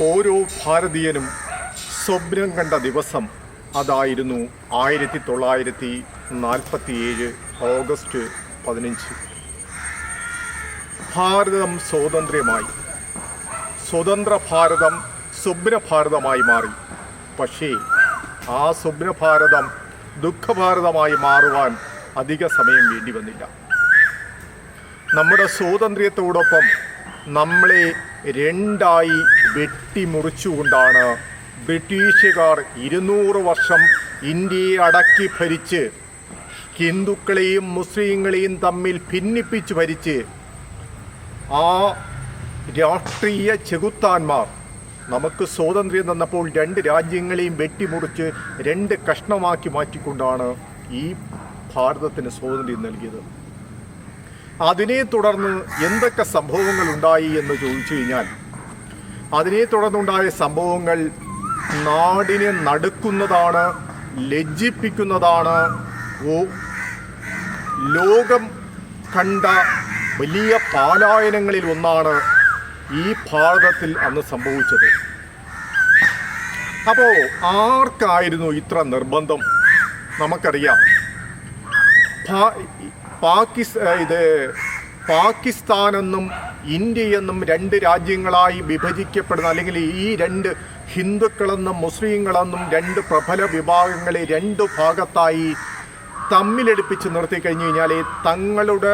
ഓരോ ഭാരതീയനും സ്വപ്നം കണ്ട ദിവസം അതായിരുന്നു ആയിരത്തി തൊള്ളായിരത്തി നാൽപ്പത്തി ഏഴ് ഓഗസ്റ്റ് പതിനഞ്ച്. ഭാരതം സ്വാതന്ത്ര്യമായി. സ്വതന്ത്ര ഭാരതം സ്വപ്ന ഭാരതമായി മാറി. പക്ഷേ ആ സ്വപ്ന ഭാരതം ദുഃഖഭാരതമായി മാറുവാൻ അധിക സമയം വേണ്ടി വന്നില്ല. നമ്മുടെ സ്വാതന്ത്ര്യത്തോടൊപ്പം നമ്മളെ രണ്ടായി വെട്ടിമുറിച്ചുകൊണ്ടാണ് ബ്രിട്ടീഷുകാർ ഇരുന്നൂറ് വർഷം ഇന്ത്യയെ അടക്കി ഭരിച്ച് ഹിന്ദുക്കളെയും മുസ്ലിങ്ങളെയും തമ്മിൽ ഭിന്നിപ്പിച്ച് ഭരിച്ച് ആ രാഷ്ട്രീയ ചെകുത്താന്മാർ നമുക്ക് സ്വാതന്ത്ര്യം തന്നപ്പോൾ രണ്ട് രാജ്യങ്ങളെയും വെട്ടിമുറിച്ച് രണ്ട് കഷ്ണമാക്കി മാറ്റിക്കൊണ്ടാണ് ഈ ഭാരതത്തിന് സ്വാതന്ത്ര്യം നൽകിയത്. അതിനെ തുടർന്ന് എന്തൊക്കെ സംഭവങ്ങൾ ഉണ്ടായി എന്ന് ചോദിച്ചു കഴിഞ്ഞാൽ അതിനെ തുടർന്നുണ്ടായ സംഭവങ്ങൾ നാടിനെ നടുക്കുന്നതാണ് ലജ്ജിപ്പിക്കുന്നതാണ്. ലോകം കണ്ട വലിയ പാലായനങ്ങളിൽ ഒന്നാണ് ഈ ഭാരതത്തിൽ അന്ന് സംഭവിച്ചത്. അപ്പോൾ ആർക്കായിരുന്നു ഇത്ര നിർബന്ധം? നമുക്കറിയാം. പാകിസ്ഥാൻ പാകിസ് ഇത് പാകിസ്ഥാനെന്നും ഇന്ത്യയെന്നും രണ്ട് രാജ്യങ്ങളായി വിഭജിക്കപ്പെടുന്ന അല്ലെങ്കിൽ ഈ രണ്ട് ഹിന്ദുക്കളെന്നും മുസ്ലിങ്ങളെന്നും രണ്ട് പ്രബല വിഭാഗങ്ങളെ രണ്ട് ഭാഗത്തായി തമ്മിലെടുപ്പിച്ച് നിർത്തി കഴിഞ്ഞു കഴിഞ്ഞാൽ തങ്ങളുടെ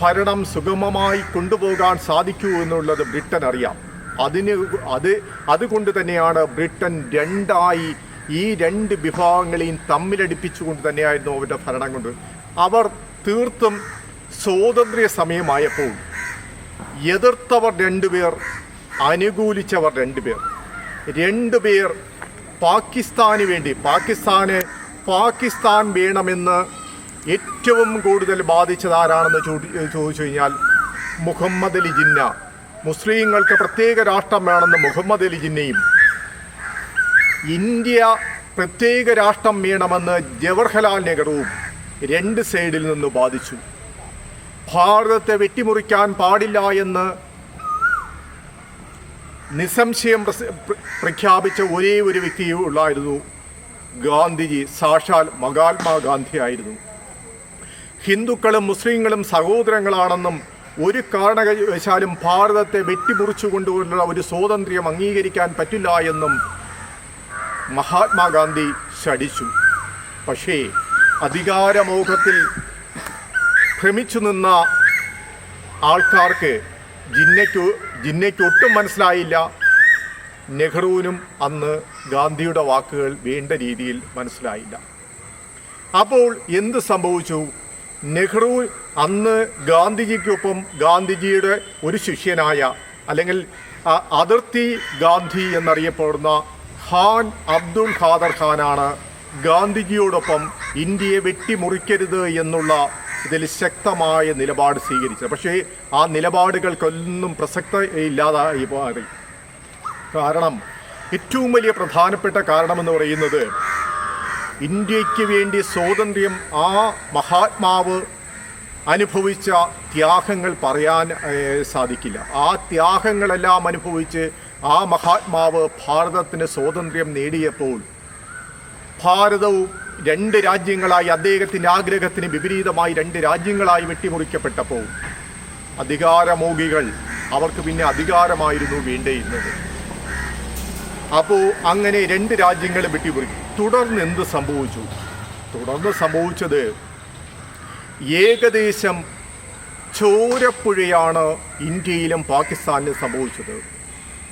ഭരണം സുഗമമായി കൊണ്ടുപോകാൻ സാധിക്കൂ എന്നുള്ളത് ബ്രിട്ടൻ അറിയാം അതിന് അത് അതുകൊണ്ട് തന്നെയാണ് ബ്രിട്ടൻ രണ്ടായി ഈ രണ്ട് വിഭാഗങ്ങളെയും തമ്മിലടിപ്പിച്ചുകൊണ്ട് തന്നെയായിരുന്നു അവരുടെ ഭരണം കൊണ്ട്. അവർ തീർത്തും സ്വാതന്ത്ര്യ സമയമായപ്പോൾ എതിർത്തവർ രണ്ടുപേർ അനുകൂലിച്ചവർ രണ്ടുപേർ. രണ്ടുപേർ പാകിസ്ഥാന് വേണ്ടി പാകിസ്ഥാന് പാകിസ്ഥാൻ വേണമെന്ന് ഏറ്റവും കൂടുതൽ ബാധിച്ചത് ആരാണെന്ന് ചോദി ചോദിച്ചു കഴിഞ്ഞാൽ മുഹമ്മദ് അലി ജിന്ന. മുസ്ലിങ്ങൾക്ക് പ്രത്യേക രാഷ്ട്രം വേണമെന്ന് മുഹമ്മദ് അലി ജിന്നയും ഇന്ത്യ പ്രത്യേക രാഷ്ട്രം വേണമെന്ന് ജവഹർലാൽ നെഹ്റുവും രണ്ട് സൈഡിൽ നിന്ന് ബാധിച്ചു ഭാരതത്തെ വെട്ടിമുറിക്കാൻ പാടില്ല എന്ന് നിസ്സംശയം പ്രഖ്യാപിച്ച ഒരേ ഒരു വ്യക്തിയും ഉള്ളായിരുന്നു ഗാന്ധിജി സാക്ഷാൽ മഹാത്മാഗാന്ധി ആയിരുന്നു. ഹിന്ദുക്കളും മുസ്ലിങ്ങളും സഹോദരങ്ങളാണെന്നും ഒരു കാരണവശാലും ഭാരതത്തെ വെട്ടിമുറിച്ചുകൊണ്ടുള്ള ഒരു സ്വാതന്ത്ര്യം അംഗീകരിക്കാൻ പറ്റില്ല എന്നും മഹാത്മാഗാന്ധി ശടിച്ചു പക്ഷേ അധികാരമോഹത്തിൽ ഭ്രമിച്ചു നിന്ന ആൾക്കാർക്ക് ജിന്നയ്ക്ക് ജിന്നയ്ക്ക് ഒട്ടും മനസ്സിലായില്ല. നെഹ്റുവിനും അന്ന് ഗാന്ധിയുടെ വാക്കുകൾ വേണ്ട രീതിയിൽ മനസ്സിലായില്ല. അപ്പോൾ എന്ത് സംഭവിച്ചു? നെഹ്റു അന്ന് ഗാന്ധിജിക്കൊപ്പം ഗാന്ധിജിയുടെ ഒരു ശിഷ്യനായ അല്ലെങ്കിൽ അതിർത്തി ഗാന്ധി എന്നറിയപ്പെടുന്ന ഹാൻ അബ്ദുൾ ഖാദർ ഖാനാണ് ഗാന്ധിജിയോടൊപ്പം ഇന്ത്യയെ വെട്ടിമുറിക്കരുത് എന്നുള്ള ഇതിൽ ശക്തമായ നിലപാട് സ്വീകരിച്ചത്. പക്ഷേ ആ നിലപാടുകൾക്കൊന്നും പ്രസക്ത ഇല്ലാതായി മാറി കാരണം ഏറ്റവും വലിയ പ്രധാനപ്പെട്ട കാരണമെന്ന് പറയുന്നത് ഇന്ത്യയ്ക്ക് വേണ്ടി സ്വാതന്ത്ര്യം ആ മഹാത്മാവ് അനുഭവിച്ച ത്യാഗങ്ങൾ പറയാൻ സാധിക്കില്ല. ആ ത്യാഗങ്ങളെല്ലാം അനുഭവിച്ച് ആ മഹാത്മാവ് ഭാരതത്തിന് സ്വാതന്ത്ര്യം നേടിയപ്പോൾ ഭാരതവും രണ്ട് രാജ്യങ്ങളായി അദ്ദേഹത്തിന്റെ ആഗ്രഹത്തിന് വിപരീതമായി രണ്ട് രാജ്യങ്ങളായി വെട്ടിമുറിക്കപ്പെട്ടപ്പോൾ അധികാരമോഹികൾ അവർക്ക് പിന്നെ അധികാരമായിരുന്നു വേണ്ടിയിരുന്നത്. അപ്പോൾ അങ്ങനെ രണ്ട് രാജ്യങ്ങളെ വെട്ടിമുറിക്കും. തുടർന്ന് എന്ത് സംഭവിച്ചു? തുടർന്ന് സംഭവിച്ചത് ഏകദേശം ചോരപ്പുഴയാണ് ഇന്ത്യയിലും പാകിസ്ഥാനിലും സംഭവിച്ചത്.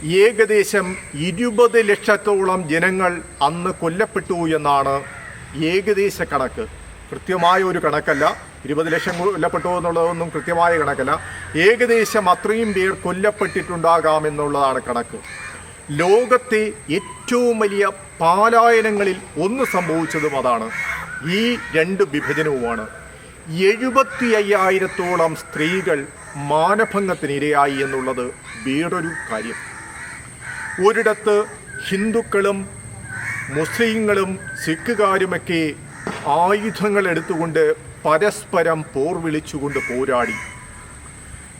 ഏകദേശം ഇരുപത് ലക്ഷത്തോളം ജനങ്ങൾ അന്ന് കൊല്ലപ്പെട്ടു എന്നാണ് ഏകദേശ കണക്ക്. കൃത്യമായ ഒരു കണക്കല്ല. ഇരുപത് ലക്ഷം കൊല്ലപ്പെട്ടു എന്നുള്ളതൊന്നും കൃത്യമായ കണക്കല്ല. ഏകദേശം അത്രയും പേർ കൊല്ലപ്പെട്ടിട്ടുണ്ടാകാമെന്നുള്ളതാണ് കണക്ക്. ലോകത്തെ ഏറ്റവും വലിയ പാലായനങ്ങളിൽ ഒന്ന് സംഭവിച്ചതും അതാണ്. ഈ രണ്ട് വിഭജനവുമാണ്. എഴുപത്തി അയ്യായിരത്തോളം സ്ത്രീകൾ മാനഭംഗത്തിനിരയായി എന്നുള്ളത് വേറൊരു കാര്യം. ഒരിടത്ത് ഹിന്ദുക്കളും മുസ്ലിങ്ങളും സിഖുകാരുമൊക്കെ ആയുധങ്ങൾ എടുത്തുകൊണ്ട് പരസ്പരം പോർ വിളിച്ചുകൊണ്ട് പോരാടി.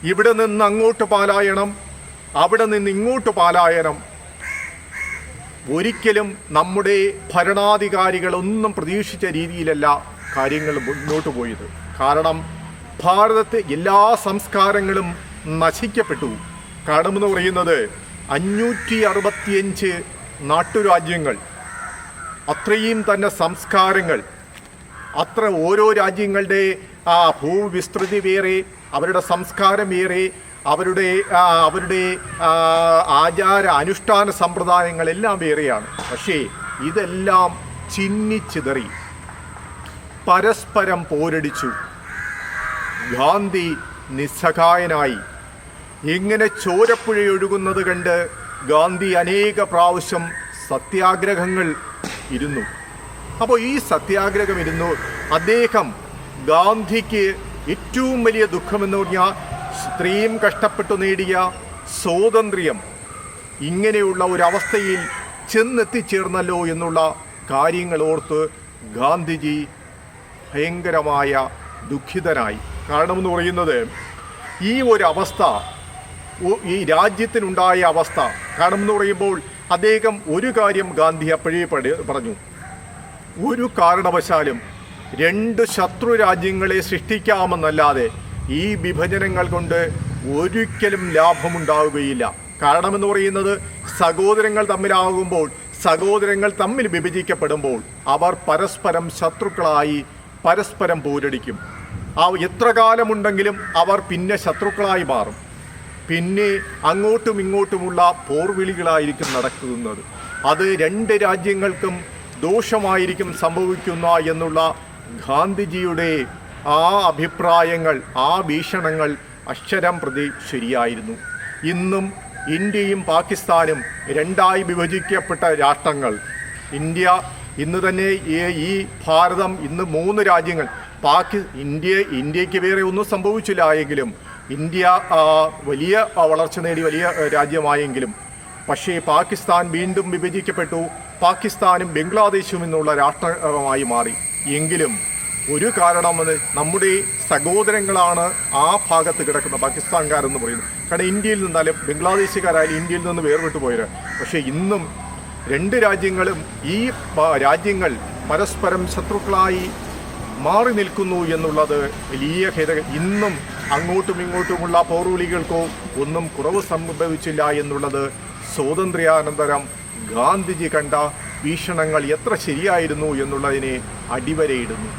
ഇവിടെ നിന്ന് അങ്ങോട്ട് പാലായണം അവിടെ നിന്ന് ഇങ്ങോട്ട് പാലായനം ഒരിക്കലും നമ്മുടെ ഭരണാധികാരികളൊന്നും പ്രതീക്ഷിച്ച രീതിയിലല്ല കാര്യങ്ങൾ മുന്നോട്ട് പോയത്. കാരണം ഭാരതത്തെ എല്ലാ സംസ്കാരങ്ങളും നശിക്കപ്പെട്ടു. കാരണമെന്ന് പറയുന്നത് അഞ്ഞൂറ്റി അറുപത്തിയഞ്ച് നാട്ടുരാജ്യങ്ങൾ അത്രയും തന്നെ സംസ്കാരങ്ങൾ അത്ര ഓരോ രാജ്യങ്ങളുടെ ആ ഭൂവിസ്തൃതി വേറെ അവരുടെ സംസ്കാരം വേറെ അവരുടെ അവരുടെ ആചാര അനുഷ്ഠാന സമ്പ്രദായങ്ങളെല്ലാം വേറെയാണ്. പക്ഷേ ഇതെല്ലാം ചിന്നിച്ചിതറി പരസ്പരം പോരടിച്ചു. ഗാന്ധി നിസ്സഹായനായി. ഇങ്ങനെ ചോരപ്പുഴയൊഴുകുന്നത് കണ്ട് ഗാന്ധി അനേക പ്രാവശ്യം സത്യാഗ്രഹങ്ങൾ ഇരുന്നു. അപ്പോൾ ഈ സത്യാഗ്രഹം ഇരുന്നു അദ്ദേഹം ഗാന്ധിക്ക് ഏറ്റവും വലിയ ദുഃഖമെന്ന് പറഞ്ഞാൽ സ്ത്രീയും കഷ്ടപ്പെട്ടു നേടിയ സ്വാതന്ത്ര്യം ഇങ്ങനെയുള്ള ഒരവസ്ഥയിൽ ചെന്നെത്തിച്ചേർന്നല്ലോ എന്നുള്ള കാര്യങ്ങൾ ഓർത്ത് ഗാന്ധിജി ഭയങ്കരമായ ദുഃഖിതനായി. കാരണമെന്ന് പറയുന്നത് ഈ ഒരു അവസ്ഥ ഈ രാജ്യത്തിനുണ്ടായ അവസ്ഥ കാരണം എന്ന് പറയുമ്പോൾ അദ്ദേഹം ഒരു കാര്യം ഗാന്ധി അപ്പോഴേ പറഞ്ഞു. ഒരു കാരണവശാലും രണ്ട് ശത്രു രാജ്യങ്ങളെ സൃഷ്ടിക്കാമെന്നല്ലാതെ ഈ വിഭജനങ്ങൾ കൊണ്ട് ഒരിക്കലും ലാഭമുണ്ടാവുകയില്ല. കാരണമെന്ന് പറയുന്നത് സഹോദരങ്ങൾ തമ്മിലാകുമ്പോൾ സഹോദരങ്ങൾ തമ്മിൽ വിഭജിക്കപ്പെടുമ്പോൾ അവർ പരസ്പരം ശത്രുക്കളായി പരസ്പരം പോരടിക്കും. ആ എത്ര കാലമുണ്ടെങ്കിലും അവർ പിന്നെ ശത്രുക്കളായി മാറും. പിന്നെ അങ്ങോട്ടും ഇങ്ങോട്ടുമുള്ള പോർവിളികളായിരിക്കും നടക്കുന്നത്. അത് രണ്ട് രാജ്യങ്ങൾക്കും ദോഷമായിരിക്കും സംഭവിക്കുന്ന എന്നുള്ള ഗാന്ധിജിയുടെ ആ അഭിപ്രായങ്ങൾ ആ വീക്ഷണങ്ങൾ അക്ഷരം പ്രതി ശരിയായിരുന്നു. ഇന്നും ഇന്ത്യയും പാകിസ്ഥാനും രണ്ടായി വിഭജിക്കപ്പെട്ട രാഷ്ട്രങ്ങൾ. ഇന്ത്യ ഇന്ന് തന്നെ ഈ- ഭാരതം ഇന്ന് മൂന്ന് രാജ്യങ്ങൾ. പാകി ഇന്ത്യ ഇന്ത്യയ്ക്ക് വേറെ ഒന്നും സംഭവിച്ചില്ല എങ്കിലും ഇന്ത്യ വലിയ വളർച്ച നേടി വലിയ രാജ്യമായെങ്കിലും പക്ഷേ പാകിസ്ഥാൻ വീണ്ടും വിഭജിക്കപ്പെട്ടു. പാകിസ്ഥാനും ബംഗ്ലാദേശും എന്നുള്ള രാഷ്ട്രമായി മാറി. എങ്കിലും ഒരു കാരണമെന്ന് നമ്മുടെ സഹോദരങ്ങളാണ് ആ ഭാഗത്ത് കിടക്കുന്ന പാകിസ്ഥാൻകാരെന്ന് പറയുന്നത്. കാരണം ഇന്ത്യയിൽ നിന്നാലും ബംഗ്ലാദേശുകാരായാലും ഇന്ത്യയിൽ നിന്ന് വേർപെട്ടു പോയത്. പക്ഷേ ഇന്നും രണ്ട് രാജ്യങ്ങളും ഈ രാജ്യങ്ങൾ പരസ്പരം ശത്രുക്കളായി മാറി നിൽക്കുന്നു എന്നുള്ളത് വലിയ ഖേദ ഇന്നും അങ്ങോട്ടും ഇങ്ങോട്ടുമുള്ള പോർവിളികൾക്കോ ഒന്നും കുറവ് സംഭവിച്ചില്ല എന്നുള്ളത് സ്വാതന്ത്ര്യാനന്തരം ഗാന്ധിജി കണ്ട വീക്ഷണങ്ങൾ എത്ര ശരിയായിരുന്നു എന്നുള്ളതിനെ അടിവരയിടുന്നു.